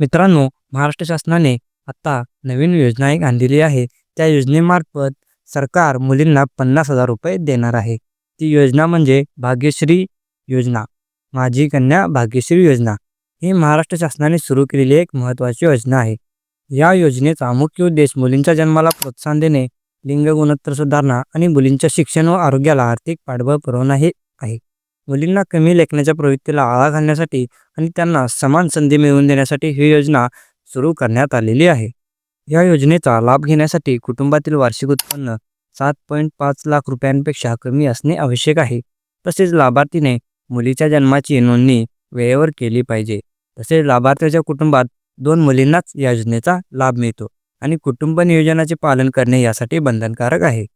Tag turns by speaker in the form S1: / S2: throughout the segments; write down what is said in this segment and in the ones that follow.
S1: मित्रांनो महाराष्ट्र शासनाने आत्ता नवीन योजना एक आणलेली आहे. त्या योजनेमार्फत सरकार मुलींना पन्नास हजार रुपये देणार आहे. ती योजना म्हणजे भाग्यश्री योजना माझी कन्या भाग्यश्री योजना ही महाराष्ट्र शासनाने सुरू केलेली एक महत्त्वाची योजना आहे. या योजनेचा मुख्य उद्देश मुलींच्या जन्माला प्रोत्साहन देणे लिंग गुणोत्तर सुधारणा आणि मुलींच्या शिक्षण व आरोग्याला आर्थिक पाठबळ पुरवणं हे आहे मुलींना कमी लेखण्याच्या प्रवृत्तीला आळा घालण्यासाठी आणि त्यांना समान संधी मिळवून देण्यासाठी ही योजना सुरू करण्यात आलेली आहे. या योजनेचा लाभ घेण्यासाठी कुटुंबातील वार्षिक उत्पन्न सात पॉईंट पाच लाख रुपयांपेक्षा कमी असणे आवश्यक आहे. तसेच लाभार्थीने मुलीच्या जन्माची नोंदणी वेळेवर केली पाहिजे. तसेच लाभार्थ्याच्या कुटुंबात दोन मुलींनाच या योजनेचा लाभ मिळतो आणि कुटुंब नियोजनाचे पालन करणे यासाठी बंधनकारक आहे.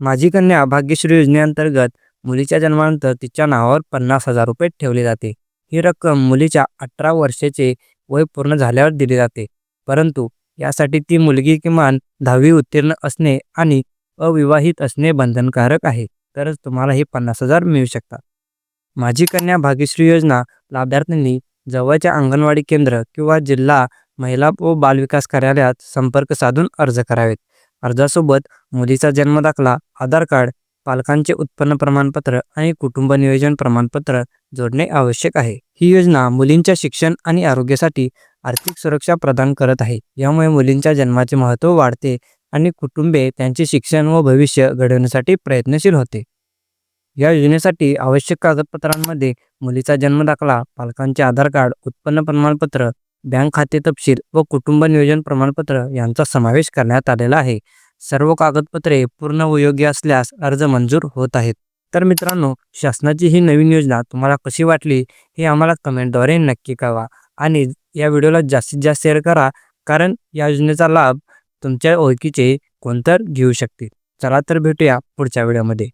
S1: माझी कन्या भाग्यश्री योजनेअंतर्गत मुलीच्या जन्मानंतर तिच्या नावावर पन्नास हजार रुपये ठेवले जाते. ही रक्कम मुलीच्या अठरा वर्षाचे वय पूर्ण झाल्यावर दिली जाते. परंतु यासाठी ती मुलगी किमान दहावी उत्तीर्ण असणे आणि अविवाहित असणे बंधनकारक आहे. तरच तुम्हाला हे पन्नास हजार मिळू शकतात. माझी कन्या भाग्यश्री योजना लाभार्थ्यांनी जवळच्या अंगणवाडी केंद्र किंवा जिल्हा महिला व बालविकास कार्यालयात संपर्क साधून अर्ज करावेत. अर्जासोबत मुलीचा जन्मदाखला आधार कार्ड पालकांचे उत्पन्न प्रमाणपत्र आणि कुटुंब नियोजन प्रमाणपत्र जोडणे आवश्यक आहे. ही योजना मुलींच्या शिक्षण आणि आरोग्यासाठी आर्थिक सुरक्षा प्रदान करत आहे. यामुळे मुलींच्या जन्माचे महत्त्व वाढते आणि कुटुंबे त्यांचे शिक्षण व भविष्य घडवण्यासाठी प्रयत्नशील होते. या योजनेसाठी आवश्यक कागदपत्रांमध्ये मुलीचा जन्मदाखला पालकांचे आधार कार्ड उत्पन्न प्रमाणपत्र बँक खाते तपशील व कुटुंब नियोजन प्रमाणपत्र यांचा समावेश करण्यात आलेला आहे. सर्व कागदपत्रे पूर्ण व योग्य असल्यास अर्ज मंजूर होत आहेत. तर मित्रांनो शासनाची ही नवीन योजना तुम्हाला कशी वाटली हे आम्हाला कमेंटद्वारे नक्की कळवा आणि या व्हिडिओला जास्तीत जास्त शेअर करा कारण या योजनेचा लाभ तुमच्या ओळखीचे कोणतर घेऊ शकतील. चला तर भेटूया पुढच्या व्हिडिओमध्ये.